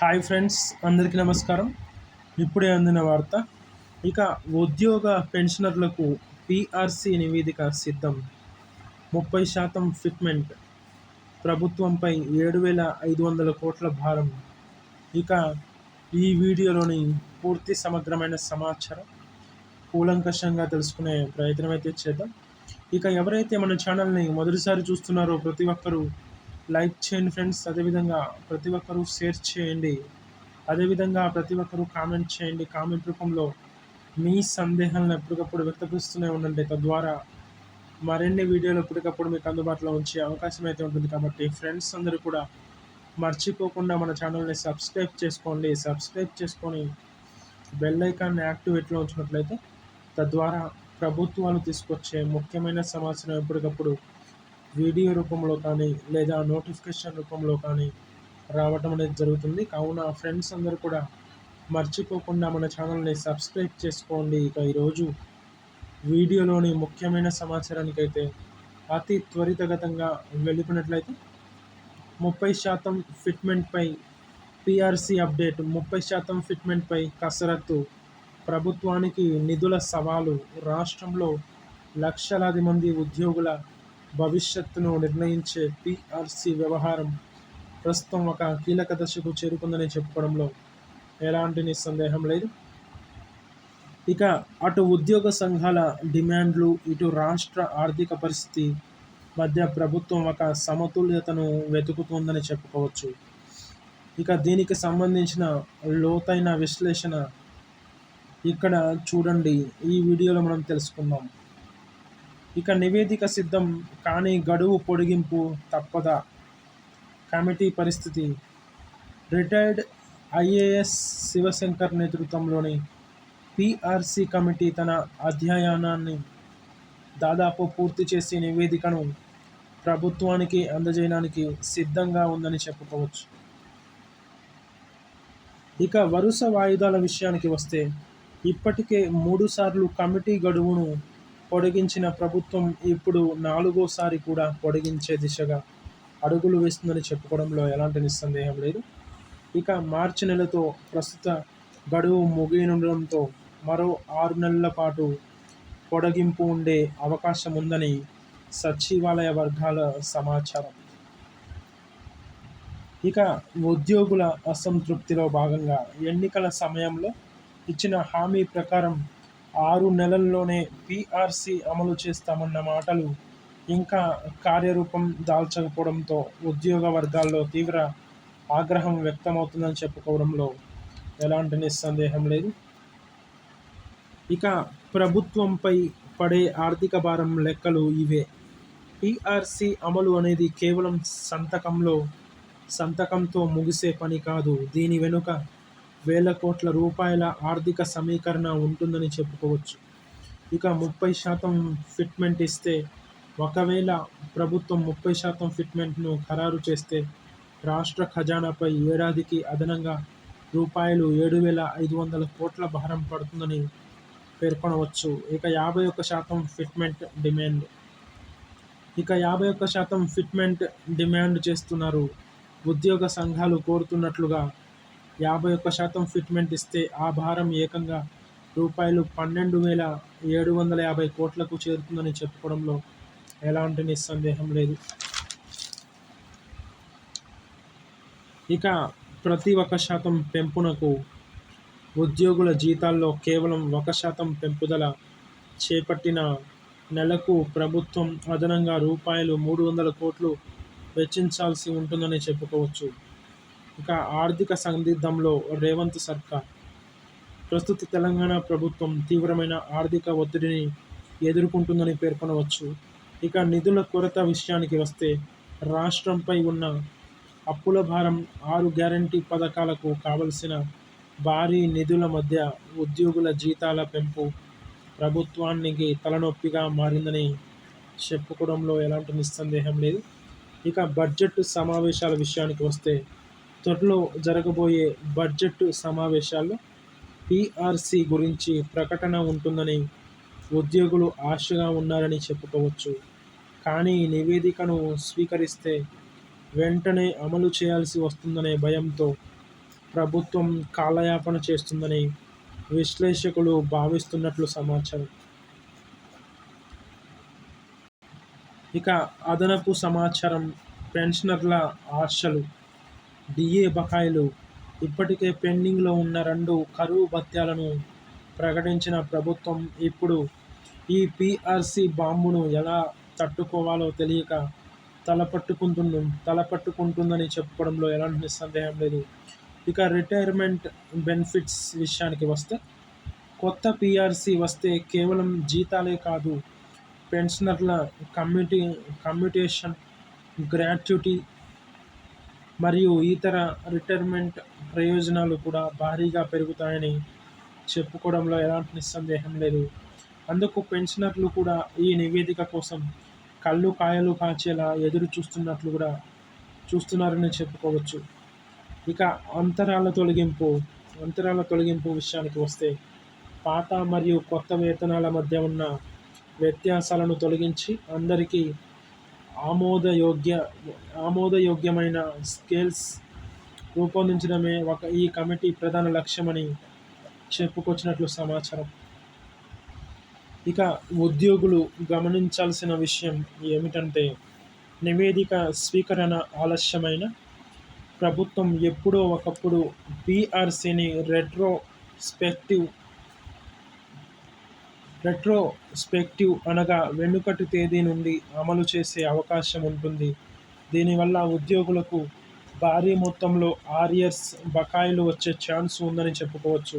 Hi friends అందరికీ నమస్కారం. ఇప్పుడే అందిన వార్త ఇక ఉద్యోగ పెన్షనర్లకు పిఆర్సి నివేదిక సిద్ధం. ముప్పై శాతం ఫిట్మెంట్ ప్రభుత్వంపై ఏడు వేల ఐదు వందల కోట్ల భారం. ఇక ఈ వీడియోలోని పూర్తి సమగ్రమైన సమాచారం కూలంకషంగా తెలుసుకునే ప్రయత్నం అయితే చేద్దాం. ఇక ఎవరైతే మన ఛానల్ని మొదటిసారి చూస్తున్నారో ప్రతి ఒక్కరూ లైక్ చేయండి ఫ్రెండ్స్. అదేవిధంగా ప్రతి ఒక్కరూ షేర్ చేయండి. అదేవిధంగా ప్రతి ఒక్కరూ కామెంట్ చేయండి. కామెంట్ రూపంలో మీ సందేహాలను ఎప్పటికప్పుడు వ్యక్తపరుస్తూనే ఉండండి. తద్వారా మరిన్ని వీడియోలు ఎప్పటికప్పుడు మీకు అందుబాటులో ఉంచే అవకాశం అయితే ఉంటుంది. కాబట్టి ఫ్రెండ్స్ అందరూ కూడా మర్చిపోకుండా మన ఛానల్ని సబ్స్క్రైబ్ చేసుకోండి. సబ్స్క్రైబ్ చేసుకొని బెల్ ఐకాన్ని యాక్టివేట్లో ఉంచినట్లయితే తద్వారా ప్రభుత్వాలు తీసుకొచ్చే ముఖ్యమైన సమాచారం ఎప్పటికప్పుడు వీడియో రూపంలో కానీ లేదా నోటిఫికేషన్ రూపంలో కానీ రావటం అనేది జరుగుతుంది. కావున ఫ్రెండ్స్ అందరూ కూడా మర్చిపోకుండా మన ఛానల్ని సబ్స్క్రైబ్ చేసుకోండి. ఇక ఈరోజు వీడియోలోని ముఖ్యమైన సమాచారానికి అయితే అతి త్వరితగతంగా వెళ్ళిపోయినట్లయితే ముప్పై శాతం ఫిట్మెంట్పై పిఆర్సి అప్డేట్ ముప్పై శాతం ఫిట్మెంట్పై కసరత్తు ప్రభుత్వానికి నిధుల సవాలు రాష్ట్రంలో లక్షలాది మంది ఉద్యోగుల భవిష్యత్తును నిర్ణయించే పిఆర్సి వ్యవహారం ప్రస్తుతం ఒక కీలక దశకు చేరుకుందని చెప్పుకోవడంలో ఎలాంటి నిస్సందేహం లేదు. ఇక అటు ఉద్యోగ సంఘాల డిమాండ్లు ఇటు రాష్ట్ర ఆర్థిక పరిస్థితి మధ్య ప్రభుత్వం ఒక సమతుల్యతను వెతుకుతోందని చెప్పుకోవచ్చు. ఇక దీనికి సంబంధించిన లోతైన విశ్లేషణ ఇక్కడ చూడండి. ఈ వీడియోలో మనం తెలుసుకుందాం. ఇక నివేదిక సిద్ధం కానీ గడువు పొడిగింపు తప్పదా? కమిటీ పరిస్థితి. రిటైర్డ్ ఐఏఎస్ శివశంకర్ నేతృత్వంలోని పిఆర్సి కమిటీ తన అధ్యయనాన్ని దాదాపు పూర్తి చేసి నివేదికను ప్రభుత్వానికి అందజేయడానికి సిద్ధంగా ఉందని చెప్పుకోవచ్చు. ఇక వరుస వాయిదాల విషయానికి వస్తే ఇప్పటికే మూడుసార్లు కమిటీ గడువును పొడిగించిన ప్రభుత్వం ఇప్పుడు నాలుగోసారి కూడా పొడిగించే దిశగా అడుగులు వేస్తుందని చెప్పుకోవడంలో ఎలాంటి నిస్సందేహం లేదు. ఇక మార్చి నెలతో ప్రస్తుత గడువు ముగియనుండడంతో మరో ఆరు నెలల పాటు పొడగింపు ఉండే అవకాశం ఉందని సచివాలయ వర్గాల సమాచారం. ఇక ఉద్యోగుల అసంతృప్తిలో భాగంగా ఎన్నికల సమయంలో ఇచ్చిన హామీ ప్రకారం ఆరు నెలల్లోనే పీఆర్సీ అమలు చేస్తామన్న మాటలు ఇంకా కార్యరూపం దాల్చకపోవడంతో ఉద్యోగ వర్గాల్లో తీవ్ర ఆగ్రహం వ్యక్తమవుతుందని చెప్పుకోవడంలో ఎలాంటి నిస్సందేహం లేదు. ఇక ప్రభుత్వంపై పడే ఆర్థిక భారం లెక్కలు ఇవే. పీఆర్సీ అమలు అనేది కేవలం సంతకంలో సంతకంతో ముగిసే పని కాదు. దీని వెనుక వేల కోట్ల రూపాయల ఆర్థిక సమీకరణ ఉంటుందని చెప్పుకోవచ్చు. ఇక ముప్పై శాతం ఫిట్మెంట్ ఇస్తే ఒకవేళ ప్రభుత్వం ముప్పై శాతం ఫిట్మెంట్ను ఖరారు చేస్తే రాష్ట్ర ఖజానాపై ఏడాదికి అదనంగా రూపాయలు ఏడు వేల ఐదు వందల కోట్ల భారం పడుతుందని పేర్కొనవచ్చు. ఇక యాభై ఒక్క శాతం ఫిట్మెంట్ డిమాండ్. ఇక యాభై ఒక్క శాతం ఫిట్మెంట్ డిమాండ్ చేస్తున్నారు. ఉద్యోగ సంఘాలు కోరుతున్నట్లుగా యాభై ఒక్క శాతం ఫిట్మెంట్ ఇస్తే ఆ భారం ఏకంగా రూపాయలు పన్నెండు వేల ఏడు వందల యాభై కోట్లకు చేరుతుందని చెప్పుకోవడంలో ఎలాంటి నిస్సందేహం లేదు. ఇక ప్రతి ఒక శాతం పెంపునకు ఉద్యోగుల జీతాల్లో కేవలం ఒక శాతం పెంపుదల చేపట్టిన నెలకు ప్రభుత్వం అదనంగా రూపాయలు మూడు వందల కోట్లు వెచ్చించాల్సి ఉంటుందని చెప్పుకోవచ్చు. ఇక ఆర్థిక సందిగ్ధంలో రేవంత్ సర్కార్. ప్రస్తుత తెలంగాణ ప్రభుత్వం తీవ్రమైన ఆర్థిక ఒత్తిడిని ఎదుర్కొంటుందని పేర్కొనవచ్చు. ఇక నిధుల కొరత విషయానికి వస్తే రాష్ట్రంపై ఉన్న అప్పుల భారం ఆరు గ్యారంటీ పథకాలకు కావలసిన భారీ నిధుల మధ్య ఉద్యోగుల జీతాల పెంపు ప్రభుత్వానికి తలనొప్పిగా మారిందని చెప్పుకోవడంలో ఎలాంటి నిస్సందేహం లేదు. ఇక బడ్జెట్ సమావేశాల విషయానికి వస్తే త్వరలో జరగబోయే బడ్జెట్ సమావేశాల్లో పీఆర్సీ గురించి ప్రకటన ఉంటుందని ఉద్యోగులు ఆశగా ఉన్నారని చెప్పుకోవచ్చు. కానీ నివేదికను స్వీకరిస్తే వెంటనే అమలు చేయాల్సి వస్తుందనే భయంతో ప్రభుత్వం కాలయాపన చేస్తుందని విశ్లేషకులు భావిస్తున్నట్లు సమాచారం. ఇక అదనపు సమాచారం పెన్షనర్ల ఆశలు. డిఏ బకాయిలు ఇప్పటికే పెండింగ్లో ఉన్న రెండు కరువు భత్యాలను ప్రకటించిన ప్రభుత్వం ఇప్పుడు ఈ పిఆర్సి బాంబును ఎలా తట్టుకోవాలో తెలియక తలపట్టుకుంటుంది తలపట్టుకుంటుందని చెప్పుకోవడంలో ఎలాంటి సందేహం లేదు. ఇక రిటైర్మెంట్ బెనిఫిట్స్ విషయానికి వస్తే కొత్త పిఆర్సి వస్తే కేవలం జీతాలే కాదు పెన్షనర్ల కమ్యూటీ కమ్యూటేషన్ గ్రాట్యుటీ మరియు ఇతర రిటైర్మెంట్ ప్రయోజనాలు కూడా భారీగా పెరుగుతాయని చెప్పుకోవడంలో ఎలాంటి నిస్సందేహం లేదు. అందుకు పెన్షనర్లు కూడా ఈ నివేదిక కోసం కళ్ళు కాయలు కాచేలా ఎదురు చూస్తున్నట్లు కూడా చూస్తున్నారని చెప్పుకోవచ్చు. ఇక అంతరాల తొలగింపు అంతరాల తొలగింపు విషయానికి వస్తే పాత మరియు కొత్త వేతనాల మధ్య ఉన్న వ్యత్యాసాలను తొలగించి అందరికీ ఆమోదయోగ్య ఆమోదయోగ్యమైన స్కేల్స్ రూపొందించడమే ఒక ఈ కమిటీ ప్రధాన లక్ష్యమని చెప్పుకొచ్చినట్లు సమాచారం. ఇక ఉద్యోగులు గమనించాల్సిన విషయం ఏమిటంటే నివేదిక స్వీకరణ ఆలస్యమైన ప్రభుత్వం ఎప్పుడో ఒకప్పుడు పిఆర్సీని రెట్రోస్పెక్టివ్ రెట్రోస్పెక్టివ్ అనగా వెనుకటి తేదీ నుండి అమలు చేసే అవకాశం ఉంటుంది. దీనివల్ల ఉద్యోగులకు భారీ మొత్తంలో ఆర్యర్స్ బకాయిలు వచ్చే ఛాన్స్ ఉందని చెప్పుకోవచ్చు.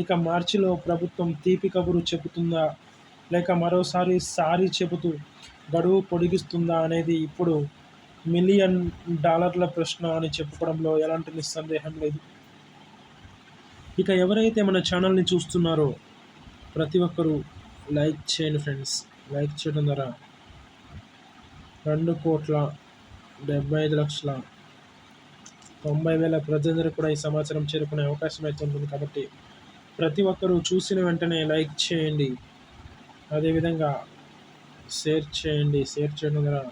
ఇక మార్చిలో ప్రభుత్వం తీపి కబురు చెబుతుందా? లేక మరోసారి సారీ చెబుతూ గడువు పొడిగిస్తుందా అనేది ఇప్పుడు మిలియన్ డాలర్ల ప్రశ్న అని చెప్పుకోవడంలో ఎలాంటి నిస్సందేహం లేదు. ఇక ఎవరైతే మన ఛానల్ని చూస్తున్నారో ప్రతి ఒక్కరూ లైక్ చేయండి ఫ్రెండ్స్. లైక్ చేయడం ద్వారా రెండు కోట్ల డెబ్బై ఐదు లక్షల తొంభై వేల ప్రజలందరూ కూడా ఈ సమాచారం చేరుకునే అవకాశం అయితే ఉంటుంది కాబట్టి ప్రతి ఒక్కరూ చూసిన వెంటనే లైక్ చేయండి. అదేవిధంగా షేర్ చేయండి. షేర్ చేయడం ద్వారా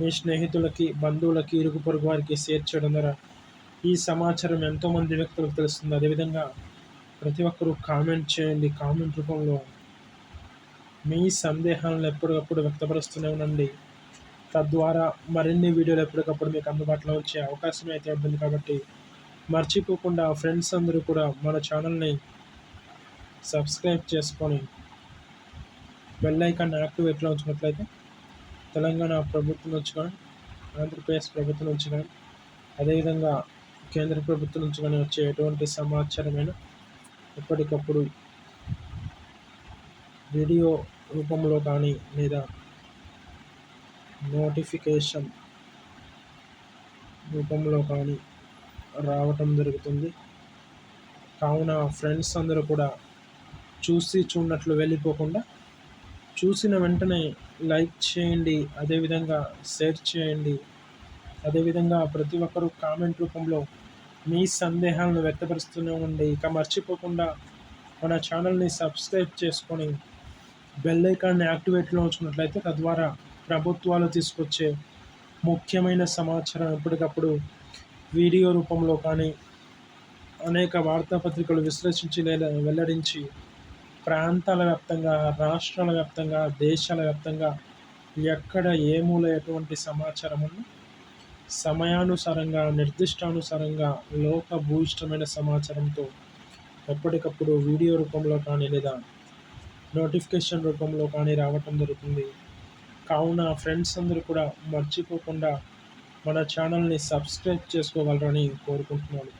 మీ స్నేహితులకి బంధువులకి ఇరుగు పొరుగు వారికి షేర్ చేయడం ద్వారా ఈ సమాచారం ఎంతోమంది వ్యక్తులకు తెలుస్తుంది. అదేవిధంగా ప్రతి ఒక్కరూ కామెంట్ చేయండి. కామెంట్ రూపంలో మీ సందేహాలను ఎప్పటికప్పుడు వ్యక్తపరుస్తూనే ఉండండి. తద్వారా మరిన్ని వీడియోలు ఎప్పటికప్పుడు మీకు అందుబాటులో వచ్చే అవకాశం అయితే ఉంటుంది కాబట్టి మర్చిపోకుండా ఫ్రెండ్స్ అందరూ కూడా మన ఛానల్ని సబ్స్క్రైబ్ చేసుకొని బెల్ ఐకాన్ యాక్టివేట్లో ఉంచినట్లయితే తెలంగాణ ప్రభుత్వం నుంచి కానీ ఆంధ్రప్రదేశ్ ప్రభుత్వం నుంచి కానీ అదేవిధంగా కేంద్ర ప్రభుత్వం నుంచి కానీ వచ్చే ఎటువంటి సమాచారమైన ఎప్పటికప్పుడు వీడియో రూపంలో కానీ లేదా నోటిఫికేషన్ రూపంలో కానీ రావటం జరుగుతుంది. కావున ఫ్రెండ్స్ అందరూ కూడా చూసి చూడనట్లు వెళ్ళిపోకుండా చూసిన వెంటనే లైక్ చేయండి అదేవిధంగా షేర్ చేయండి. అదేవిధంగా ప్రతి ఒక్కరూ కామెంట్ రూపంలో మీ సందేహాలను వ్యక్తపరుస్తూనే ఉండి ఇక మర్చిపోకుండా మన ఛానల్ని సబ్స్క్రైబ్ చేసుకొని బెల్ ఐకాన్ని యాక్టివేట్లో ఉంచుకున్నట్లయితే తద్వారా ప్రభుత్వాలు తీసుకొచ్చే ముఖ్యమైన సమాచారం ఎప్పటికప్పుడు వీడియో రూపంలో కానీ అనేక వార్తాపత్రికలు విశ్లేషించి లేదా వెల్లడించి ప్రాంతాల వ్యాప్తంగా రాష్ట్రాల వ్యాప్తంగా దేశాల వ్యాప్తంగా ఎక్కడ ఏ మూల ఎటువంటి సమాచారమును సమయానుసారంగా నిర్దిష్టానుసారంగా లోక భూయిష్టమైన సమాచారంతో ఎప్పటికప్పుడు వీడియో రూపంలో కానీ లేదా నోటిఫికేషన్ రూపంలో కానీ రావటం జరుగుతుంది. కావున ఫ్రెండ్స్ అందరూ కూడా మర్చిపోకుండా మన ఛానల్ని సబ్స్క్రైబ్ చేసుకోగలరని కోరుకుంటున్నాను.